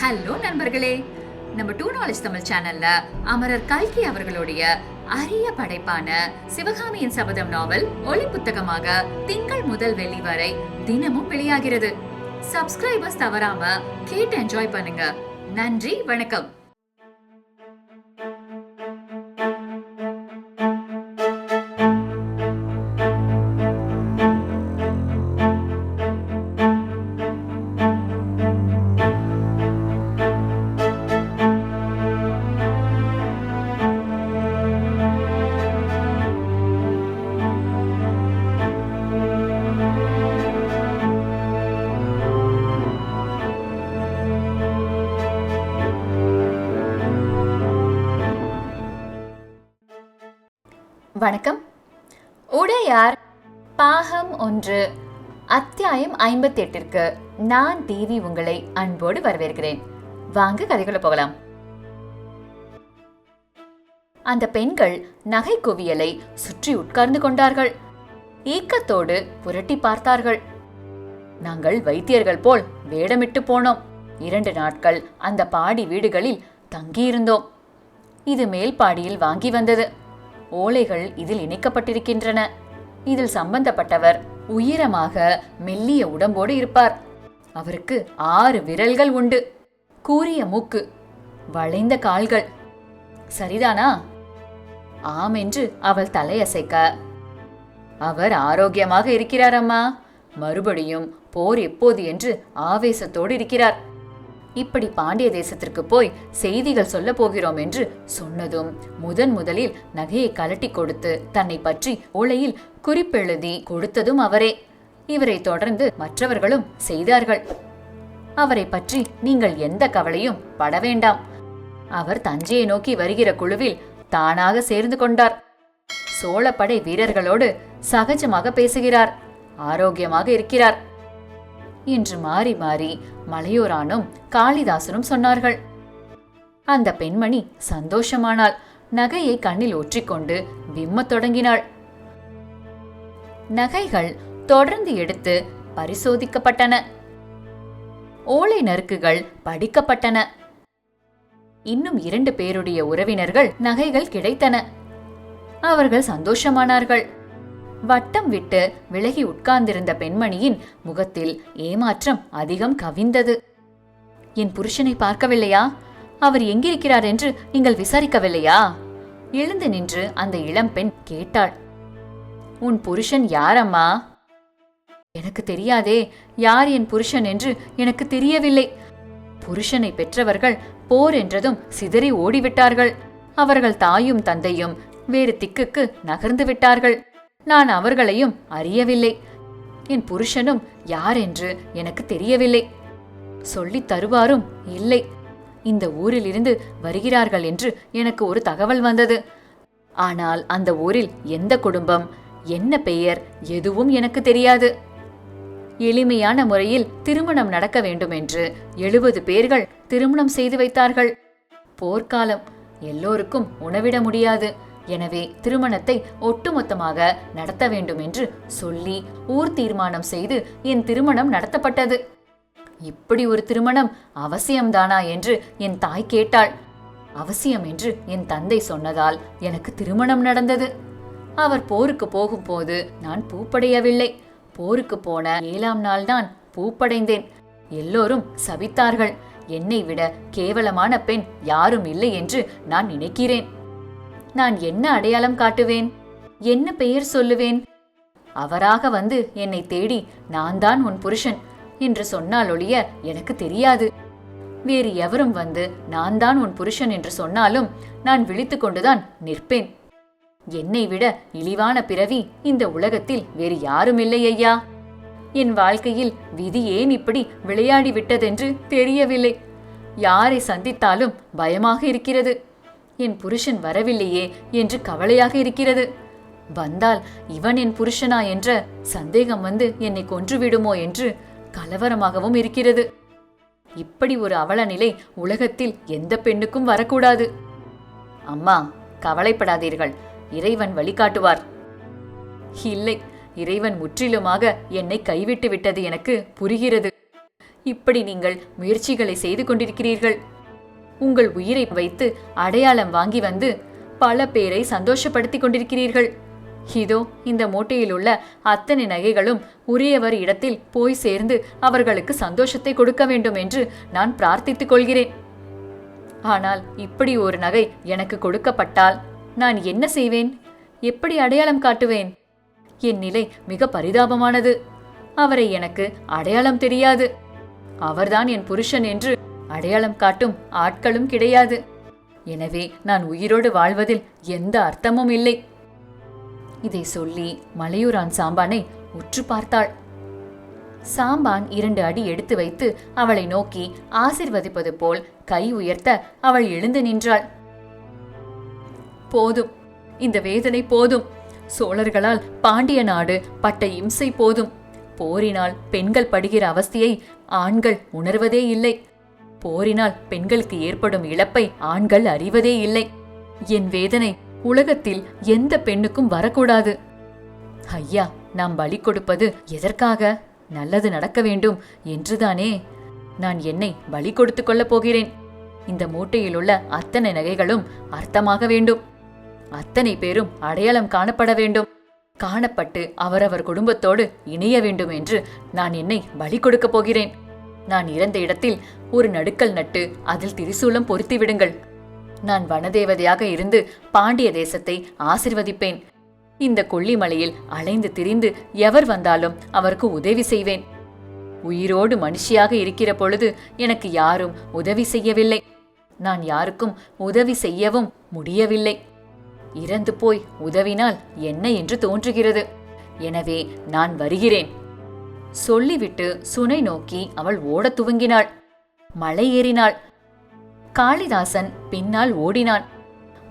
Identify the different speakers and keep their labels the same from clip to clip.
Speaker 1: Hello நண்பர்களே. நம்ம two knowledge Tamil சேனல்ல அமரர் கல்கி அவர்களுடைய அரிய படைப்பான சிவகாமியின் சபதம் நாவல் ஒளி புத்தகமாக திங்கள் முதல் வெள்ளி வரை தினமும் வெளியாகிறது. சப்ஸ்கிரைபர்ஸ் தவறாம கேட்டு என்ஜாய் பண்ணுங்க. நன்றி வணக்கம். ஒன்று. அத்தியாயம் ஐம்பத்தி எட்டிற்கு நான் தேவி உங்களை அன்போடு வரவேற்கிறேன். வாங்க கதைக்குள்ள போகலாம். அந்த பெண்கள் நகை குவியலை சுற்றி உட்கார்ந்து கொண்டார்கள். ஏக்கத்தோடு புரட்டி பார்த்தார்கள். நாங்கள் வைத்தியர்கள் போல் வேடமிட்டு போனோம். இரண்டு நாட்கள் அந்த பாடி வீடுகளில் தங்கியிருந்தோம். இது மேல்பாடியில் வாங்கி வந்தது. ஓலைகள் இதில் இணைக்கப்பட்டிருக்கின்றன. இதில் சம்பந்தப்பட்டவர் உயரமாக மெல்லிய உடம்போடு இருப்பார். அவருக்கு ஆறு விரல்கள் உண்டு. கூரிய மூக்கு வளைந்த கால்கள். சரிதானா? ஆம் என்று அவள் தலையசைக்க. அவர் ஆரோக்கியமாக இருக்கிறார் அம்மா. மறுபடியும் போர் எப்போது என்று ஆவேசத்தோடு இருக்கிறார். இப்படி பாண்டிய தேசத்திற்கு போய் செய்திகள் சொல்ல போகிறோம் என்று சொன்னதும் முதன் முதலில் நகையை கலட்டி கொடுத்து தன்னை பற்றி ஓலையில் குறிப்பெழுதி கொடுத்ததும் அவரே. இவரை தொடர்ந்து மற்றவர்களும் செய்தார்கள். அவரை பற்றி நீங்கள் எந்த கவலையும் பட வேண்டாம். அவர் தஞ்சையை நோக்கி வருகிற குழுவில் தானாக சேர்ந்து கொண்டார். சோழப்படை வீரர்களோடு சகஜமாக பேசுகிறார். ஆரோக்கியமாக இருக்கிறார். என்று மாறி மாறி மலையோரானும் காளிதாசனும் சொன்னார்கள். அந்த பெண்மணி சந்தோஷமானாள். நகையை கண்ணில் ஒற்றிக்கொண்டு விம்மத் தொடங்கினாள். நகைகள் தொடர்ந்து எடுத்து பரிசோதிக்கப்பட்டன. ஓலை நறுக்குகள் படிக்கப்பட்டன. இன்னும் இரண்டு பேருடைய உறவினர்கள் நகைகள் கிடைத்தன. அவர்கள் சந்தோஷமானார்கள். வட்டம் விட்டு விலகி உட்கார்ந்திருந்த பெண்மணியின் முகத்தில் ஏமாற்றம் அதிகம் கவிந்தது. என் புருஷனை பார்க்கவில்லையா? அவர் எங்கிருக்கிறார் என்று நீங்கள் விசாரிக்கவில்லையா? எழுந்து நின்று அந்த இளம்பெண் கேட்டாள். உன் புருஷன் யாரம்மா? எனக்கு தெரியாதே. யார் என் புருஷன் என்று எனக்கு தெரியவில்லை. புருஷனை பெற்றவர்கள் போர் என்றதும் சிதறி ஓடிவிட்டார்கள். அவர்கள் தாயும் தந்தையும் வேறு திக்குக்கு நகர்ந்து விட்டார்கள். நான் அவர்களையும் அறியவில்லை. என் புருஷனும் யார் என்று எனக்கு தெரியவில்லை. சொல்லித் தருவாரும் இல்லை. இந்த ஊரிலிருந்து வருகிறார்கள் என்று எனக்கு ஒரு தகவல் வந்தது. ஆனால் அந்த ஊரில் எந்த குடும்பம் என்ன பெயர் எதுவும் எனக்கு தெரியாது. எளிமையான முறையில் திருமணம் நடக்க வேண்டும் என்று எழுபது பேர்கள் திருமணம் செய்து வைத்தார்கள். போர்க்காலம் எல்லோருக்கும் உணவிட முடியாது. எனவே திருமணத்தை ஒட்டுமொத்தமாக நடத்த வேண்டும் என்று சொல்லி ஊர் தீர்மானம் செய்து என் திருமணம் நடத்தப்பட்டது. இப்படி ஒரு திருமணம் அவசியம்தானா என்று என் தாய் கேட்டாள். அவசியம் என்று என் தந்தை சொன்னதால் எனக்கு திருமணம் நடந்தது. அவர் போருக்கு போகும்போது நான் பூப்படையவில்லை. போருக்கு போன ஏழாம் நாள் தான் பூப்படைந்தேன். எல்லோரும் சபித்தார்கள். என்னை விட கேவலமான பெண் யாரும் இல்லை என்று நான் நினைக்கிறேன். நான் என்ன அடையாளம் காட்டுவேன்? என்ன பெயர் சொல்லுவேன்? அவராக வந்து என்னை தேடி நான் தான் உன் புருஷன் என்று சொன்னால் ஒழிய எனக்கு தெரியாது. வேறு எவரும் வந்து நான் தான் உன் புருஷன் என்று சொன்னாலும் நான் விழித்து கொண்டுதான் நிற்பேன். என்னை விட இழிவான பிறவி இந்த உலகத்தில் வேறு யாரும் இல்லை ஐயா. என் வாழ்க்கையில் விதி ஏன் இப்படி விளையாடி விட்டதென்று தெரியவில்லை. யாரை சந்தித்தாலும் பயமாக இருக்கிறது. என் புருஷன் வரவில்லையே என்று கவலையாக இருக்கிறது. வந்தால் இவன் என் புருஷனா என்ற சந்தேகம் வந்து என்னை கொன்றுவிடுமோ என்று கலவரமாகவும் இருக்கிறது. இப்படி ஒரு அவல நிலை உலகத்தில் எந்த பெண்ணுக்கும் வரக்கூடாது. அம்மா கவலைப்படாதீர்கள். இறைவன் வழிகாட்டுவார். இல்லை இறைவன் முற்றிலுமாக என்னை கைவிட்டு விட்டது எனக்கு புரிகிறது. இப்படி நீங்கள் முயற்சிகளை செய்து கொண்டிருக்கிறீர்கள். உங்கள் உயிரை வைத்து அடையாளம் வாங்கி வந்து பல பேரை சந்தோஷப்படுத்திக் கொண்டிருக்கிறீர்கள். இதோ இந்த மூட்டையில் உள்ள அத்தனை நகைகளும் உரியவர் இடத்தில் போய் சேர்ந்து அவர்களுக்கு சந்தோஷத்தை கொடுக்க வேண்டும் என்று நான் பிரார்த்தித்துக் கொள்கிறேன். ஆனால் இப்படி ஒரு நகை எனக்கு கொடுக்கப்பட்டால் நான் என்ன செய்வேன்? எப்படி அடையாளம் காட்டுவேன்? என் நிலை மிக பரிதாபமானது. அவரை எனக்கு அடையாளம் தெரியாது. அவர்தான் என் புருஷன் என்று அடையாளம் காட்டும் ஆட்களும் கிடையாது. எனவே நான் உயிரோடு வாழ்வதில் எந்த அர்த்தமும் இல்லை. இதை சொல்லி மலையூரான் சாம்பானை உற்று பார்த்தாள். சாம்பான் இரண்டு அடி எடுத்து வைத்து அவளை நோக்கி ஆசிர்வதிப்பது போல் கை உயர்த்த அவள் எழுந்து நின்றாள். போதும். இந்த வேதனை போதும். சோழர்களால் பாண்டிய நாடு பட்ட இம்சை போதும். போரினால் பெண்கள் படுகிற அவஸ்தையை ஆண்கள் உணர்வதே இல்லை. போரினால் பெண்களுக்கு ஏற்படும் இழப்பை ஆண்கள் அறிவதே இல்லை. என் வேதனை உலகத்தில் எந்த பெண்ணுக்கும் வரக்கூடாது. ஐயா நாம் பலி கொடுப்பது எதற்காக? நல்லது நடக்க வேண்டும் என்றுதானே? நான் என்னை பலி கொடுத்துக் கொள்ளப் போகிறேன். இந்த மூட்டையில் உள்ள அத்தனை நகைகளும் அர்த்தமாக வேண்டும். அத்தனை பேரும் அடையாளம் காணப்பட வேண்டும். காணப்பட்டு அவரவர் குடும்பத்தோடு இணைய வேண்டும் என்று நான் என்னை பலி கொடுக்கப் போகிறேன். நான் இறந்த இடத்தில் ஒரு நடுக்கல் நட்டு அதில் திரிசூலம் பொருத்தி விடுங்கள் நான் வனதேவதையாக இருந்து பாண்டிய தேசத்தை ஆசிர்வதிப்பேன். இந்த கொல்லிமலையில் அலைந்து திரிந்து எவர் வந்தாலும் அவருக்கு உதவி செய்வேன். உயிரோடு மனுஷியாக இருக்கிற பொழுது எனக்கு யாரும் உதவி செய்யவில்லை. நான் யாருக்கும் உதவி செய்யவும் முடியவில்லை. இறந்து போய் உதவினால் என்ன என்று தோன்றுகிறது. எனவே நான் வருகிறேன். சொல்லிவிட்டு சுனை நோக்கி அவள் ஓடத் துவங்கினாள். மலை ஏறினாள். காளிதாசன் பின்னால் ஓடினான்.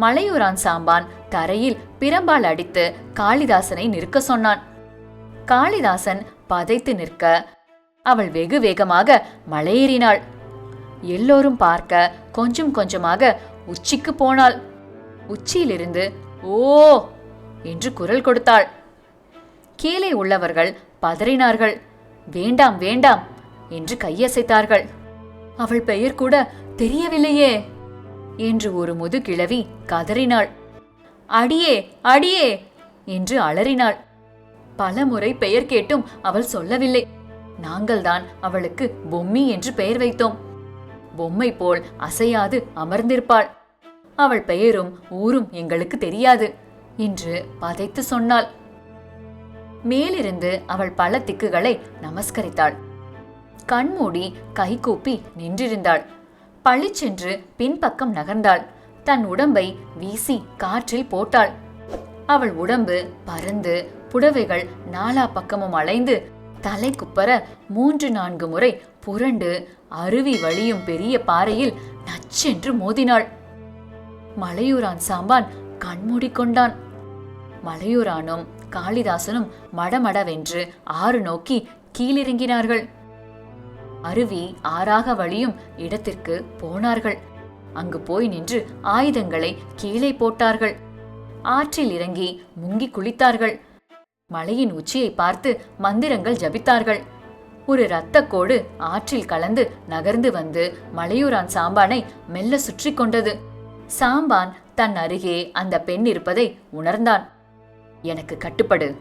Speaker 1: மலையூரான் சாம்பான் தரையில் பிரம்பால் அடித்து காளிதாசனை நிற்க சொன்னான். காளிதாசன் பதைத்து நிற்க அவள் வெகு வேகமாக மலையேறினாள் எல்லோரும் பார்க்க கொஞ்சம் கொஞ்சமாக உச்சிக்கு போனாள். உச்சியிலிருந்து ஓ! என்று குரல் கொடுத்தாள். கீழே உள்ளவர்கள் பதறினார்கள். வேண்டாம் வேண்டாம் என்று கையசைத்தார்கள். அவள் பெயர் கூட தெரியவில்லையே என்று ஒரு முதுகிழவி கதறினாள். அடியே அடியே என்று அலறினாள். பலமுறை பெயர் கேட்டும் அவள் சொல்லவில்லை. நாங்கள்தான் அவளுக்கு பொம்மி என்று பெயர் வைத்தோம். பொம்மை போல் அசையாது அமர்ந்திருப்பாள். அவள் பெயரும் ஊரும் எங்களுக்கு தெரியாது என்று பதைத்து சொன்னாள். மேலிருந்து அவள் பல திக்குகளை நமஸ்கரித்தாள். கண்மூடி கைகூப்பி நின்றிருந்தாள். பளிச்சென்று பின்பக்கம் நகர்ந்தாள். தன் உடம்பை வீசி காற்றில் போட்டாள். அவள் உடம்பு பறந்து புடவைகள் நாலா பக்கமும் அலைந்து தலை குப்பர மூன்று நான்கு முறை புரண்டு அருவி வழியும் பெரிய பாறையில் நச்சென்று மோதினாள். மலையூரான் சாம்பான் கண்மூடிக்கொண்டான். மலையூரானும் காளிதாசனும் மடமடவென்று ஆறு நோக்கி கீழிறங்கினார்கள். அருவி ஆறாக வழியும் இடத்திற்கு போனார்கள். அங்கு போய் நின்று ஆயுதங்களை கீழே போட்டார்கள். ஆற்றில் இறங்கி முங்கி குளித்தார்கள். மலையின் உச்சியை பார்த்து மந்திரங்கள் ஜபித்தார்கள். ஒரு இரத்தக்கோடு ஆற்றில் கலந்து நகர்ந்து வந்து மலையூரான் சாம்பானை மெல்ல சுற்றி கொண்டது. சாம்பான் தன் அருகே அந்த பெண் இருப்பதை உணர்ந்தான். எனக்கு கட்டுப்படு.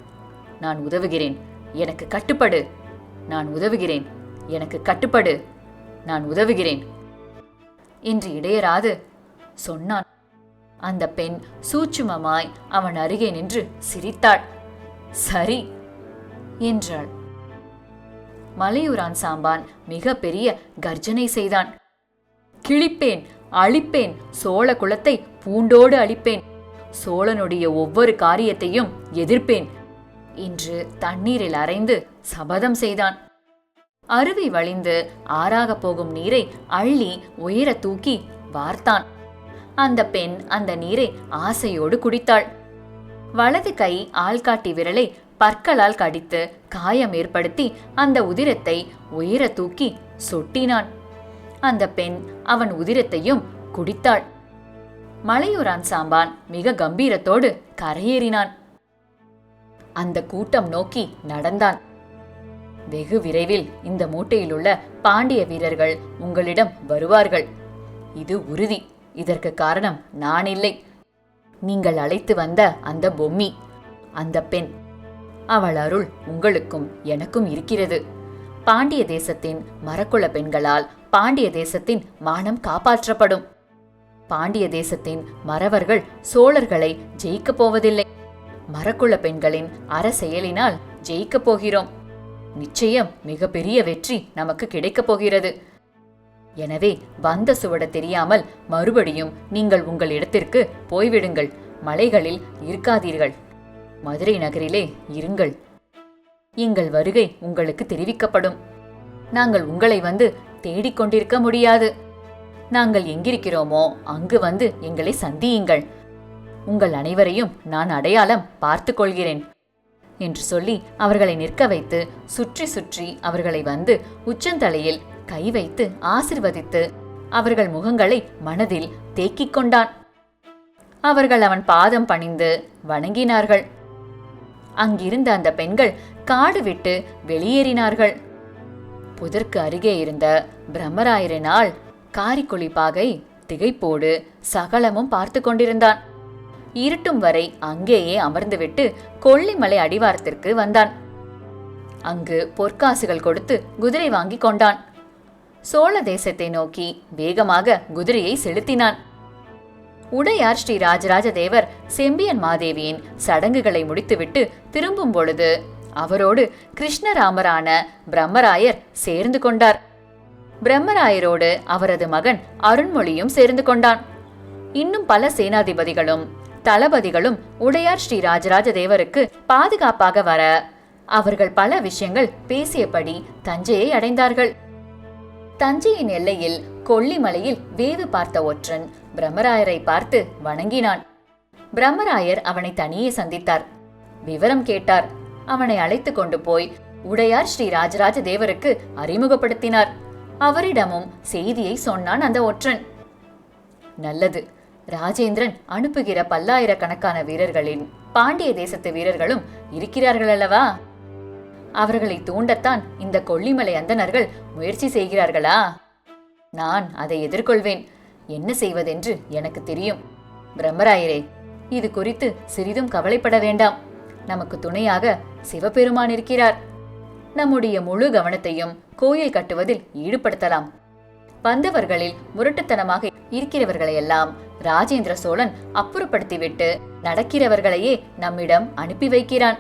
Speaker 1: நான் உதவுகிறேன். எனக்கு கட்டுப்படு. நான் உதவுகிறேன். எனக்கு கட்டுப்படு. நான் உதவுகிறேன். என்று இடையராது சொன்னான். அந்த பெண் சூட்சுமமாய் அவன் அருகே நின்று சிரித்தாள். சரி என்றாள். மலையூரான் சாம்பான் மிக பெரிய கர்ஜனை செய்தான். கிழிப்பேன் அழிப்பேன் சோழ குலத்தை பூண்டோடு அழிப்பேன். சோழனுடைய ஒவ்வொரு காரியத்தையும் எதிர்ப்பேன் என்று தண்ணீரில் அரைந்து சபதம் செய்தான். அருவி வழிந்து ஆறாகப் போகும் நீரை அள்ளி உயர தூக்கி வார்த்தான். அந்த பெண் அந்த நீரை ஆசையோடு குடித்தாள். வலது கை ஆள்காட்டி விரலை பற்களால் கடித்து காயம் ஏற்படுத்தி அந்த உதிரத்தை உயர தூக்கி சொட்டினான். அந்த பெண் அவன் உதிரத்தையும் குடித்தாள். மலையூரான் சாம்பான் மிக கம்பீரத்தோடு கரையேறினான். அந்த கூட்டம் நோக்கி நடந்தான். வெகு விரைவில் இந்த மூட்டையிலுள்ள பாண்டிய வீரர்கள் உங்களிடம் வருவார்கள். இது உறுதி. இதற்கு காரணம் நான் இல்லை. நீங்கள் அழைத்து வந்த அந்த பொம்மி அந்த பெண். அவள் அருள் உங்களுக்கும் எனக்கும் இருக்கிறது. பாண்டிய தேசத்தின் மரக்குல பெண்களால் பாண்டிய தேசத்தின் மானம் காப்பாற்றப்படும். பாண்டிய தேசத்தின் மறவர்கள் சோழர்களை ஜெயிக்கப் போவதில்லை. மரக்குள பெண்களின் அற செயலினால் ஜெயிக்கப் போகிறோம். நிச்சயம் மிகப்பெரிய வெற்றி நமக்கு கிடைக்கப் போகிறது. எனவே வந்த சுவட தெரியாமல் மறுபடியும் நீங்கள் உங்கள் இடத்திற்கு போய்விடுங்கள். மலைகளில் இருக்காதீர்கள். மதுரை நகரிலே இருங்கள். எங்கள் வருகை உங்களுக்கு தெரிவிக்கப்படும். நாங்கள் உங்களை வந்து தேடிக்கொண்டிருக்க முடியாது. நாங்கள் எங்கிருக்கிறோமோ அங்கு வந்து எங்களை சந்தியுங்கள். உங்கள் அனைவரையும் நான் அடையாளம் பார்த்து கொள்கிறேன் என்று சொல்லி அவர்களை நிற்க வைத்து சுற்றி சுற்றி அவர்களை வந்து உச்சந்தலையில் கை வைத்து ஆசிர்வதித்து அவர்கள் முகங்களை மனதில் தேக்கிக் கொண்டான். அவர்கள் அவன் பாதம் பணிந்து வணங்கினார்கள். அங்கிருந்த அந்த பெண்கள் காடு விட்டு வெளியேறினார்கள். புதற்கு அருகே இருந்த பிரம்மராயரினால் காரிக்குழி பாகை திகைப்போடு சகலமும் பார்த்து கொண்டிருந்தான். இருட்டும் வரை அங்கேயே அமர்ந்துவிட்டு கொல்லிமலை அடிவாரத்திற்கு வந்தான். அங்கு பொற்காசுகள் கொடுத்து குதிரை வாங்கி கொண்டான். சோழ தேசத்தை நோக்கி வேகமாக குதிரையை செலுத்தினான். உடையார் ஸ்ரீ ராஜராஜ தேவர் செம்பியன் மாதேவியின் சடங்குகளை முடித்துவிட்டு திரும்பும் பொழுது அவரோடு கிருஷ்ணராமரான பிரம்மராயர் சேர்ந்து கொண்டார். பிரம்மராயரோடு அவரது மகன் அருண்மொழியும் சேர்ந்து கொண்டான். இன்னும் பல சேனாதிபதிகளும் தளபதிகளும் உடையார் ஸ்ரீ ராஜராஜ தேவருக்கு பாதுகாப்பாக வர அவர்கள் பல விஷயங்கள் பேசியபடி தஞ்சையை அடைந்தார்கள். தஞ்சையின் எல்லையில் கொல்லிமலையில் வேவு பார்த்த ஒற்றன் பிரம்மராயரை பார்த்து வணங்கினான். பிரம்மராயர் அவனை தனியே சந்தித்தார். விவரம் கேட்டார். அவனை அழைத்து கொண்டு போய் உடையார் ஸ்ரீ ராஜராஜ தேவருக்கு அறிமுகப்படுத்தினார். அவரிடமும் செய்தியை சொன்னான் அந்த ஒற்றன். நல்லது. ராஜேந்திரன் அனுப்புகிற பல்லாயிரக்கணக்கான வீரர்களின் பாண்டிய தேசத்து வீரர்களும் இருக்கிறார்கள் அல்லவா? அவர்களை தூண்டத்தான் இந்த கொல்லிமலை அந்தனர்கள் முயற்சி செய்கிறார்களா? நான் அதை எதிர்கொள்வேன். என்ன செய்வதென்று எனக்கு தெரியும். பிரம்மராயரே இது குறித்து சிறிதும் கவலைப்பட வேண்டாம். நமக்கு துணையாக சிவபெருமான் இருக்கிறார். நம்முடைய முழு கவனத்தையும் கோயில் கட்டுவதில் ஈடுபடுத்தலாம். வந்தவர்களில் முரட்டுத்தனமாக இருக்கிறவர்களையெல்லாம் ராஜேந்திர சோழன் அப்புறப்படுத்திவிட்டு நடக்கிறவர்களையே நம்மிடம் அனுப்பி வைக்கிறான்.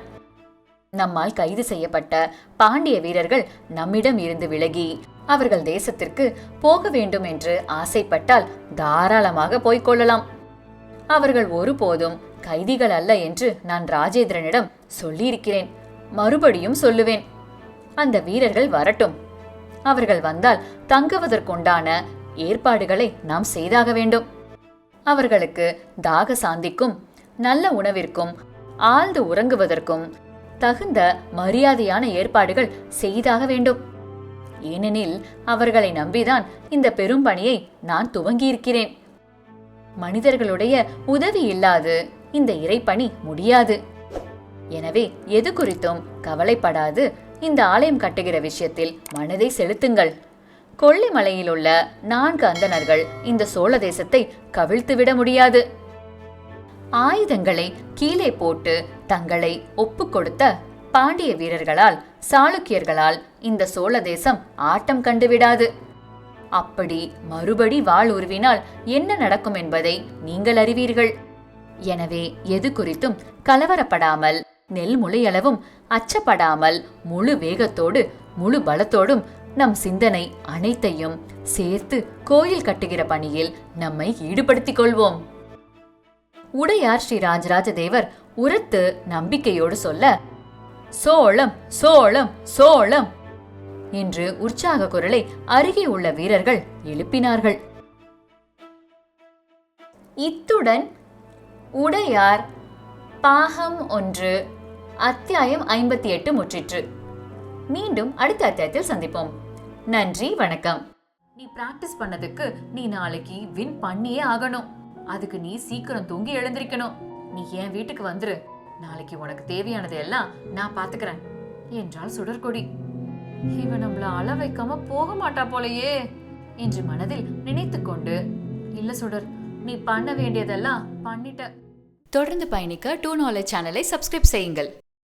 Speaker 1: நம்மால் கைது செய்யப்பட்ட பாண்டிய வீரர்கள் நம்மிடம் இருந்து விலகி அவர்கள் தேசத்திற்கு போக வேண்டும் என்று ஆசைப்பட்டால் தாராளமாக போய்க்கொள்ளலாம் அவர்கள் ஒருபோதும் கைதிகள் அல்ல என்று நான் ராஜேந்திரனிடம் சொல்லியிருக்கிறேன். மறுபடியும் சொல்லுவேன். அந்த வீரர்கள் வரட்டும். அவர்கள் வந்தால் தங்குவதற்குண்டான ஏற்பாடுகளை நாம் செய்தாக வேண்டும். அவர்களுக்கு தாக சாந்திக்கும் நல்ல உணவிற்கும் ஆழ்ந்து உறங்குவதற்கும் தகுந்த மரியாதையான ஏற்பாடுகள் செய்தாக வேண்டும். ஏனெனில் அவர்களை நம்பிதான் இந்த பெரும் பணியை நான் துவங்கியிருக்கிறேன். மனிதர்களுடைய உதவி இல்லாது இந்த இறைப்பணி முடியாது. எனவே எது குறித்தும் கவலைப்படாது. இந்த ஆலயம் கட்டுகிற விஷயத்தில் மனதை செலுத்துங்கள். கொல்லிமலையில் உள்ள நான்கு அந்தணர்கள் இந்த சோழ தேசத்தை கவிழ்த்துவிட முடியாது. ஆயுதங்களை கீழே போட்டு தங்களை ஒப்பு கொடுத்த பாண்டிய வீரர்களால் சாளுக்கியர்களால் இந்த சோழ தேசம் ஆட்டம் கண்டுவிடாது அப்படி மறுபடி வாள் உருவினால் என்ன நடக்கும் என்பதை நீங்கள் அறிவீர்கள். எனவே எது குறித்தும் கலவரப்படாமல் நெல் முளையளவும் அச்சப்படாமல் முழு வேகத்தோடு முழு பலத்தோடும் நம் சிந்தனை அனைத்தையும் சேர்த்து கோயில் கட்டுகிற பணியில் நம்மை ஈடுபடுத்திக் கொள்வோம். உடையார் ஸ்ரீ ராஜராஜ தேவர் உரத்து நம்பிக்கையோடு சொல்ல சோளம் சோளம் சோளம் என்று உற்சாக குரலை அருகே உள்ள வீரர்கள் எழுப்பினார்கள். இத்துடன் உடையார் பாகம் ஒன்று அத்தியாயம் ஐம்பத்தி எட்டு முற்றிற்று. மீண்டும் அடுத்த அத்தியாயத்தில் சந்திப்போம். நன்றி வணக்கம். நீ பிராக்டிஸ் பண்ணதுக்கு நீ நாளைக்கு வின் பண்ணியே ஆகணும். அதுக்கு நீ சீக்கிரம் தூங்கி எழுந்திருக்கணும். நீ என் வீட்டுக்கு வந்துரு? நாளைக்கு உனக்கு தேவையானது எல்லாம் நான் பாத்துக்கிறேன். என்றாள் சுடர்கொடி இவன் நம்மள அள வைக்காம போக மாட்டா போலையே என்று மனதில் நினைத்துக்கொண்டு இல்ல சுடர் நீ பண்ண வேண்டியதெல்லாம் பண்ணிட்ட. தொடர்ந்து பயணிக்க டூ நாலேஜ் சேனலை சப்ஸ்கிரைப் செய்யுங்கள்.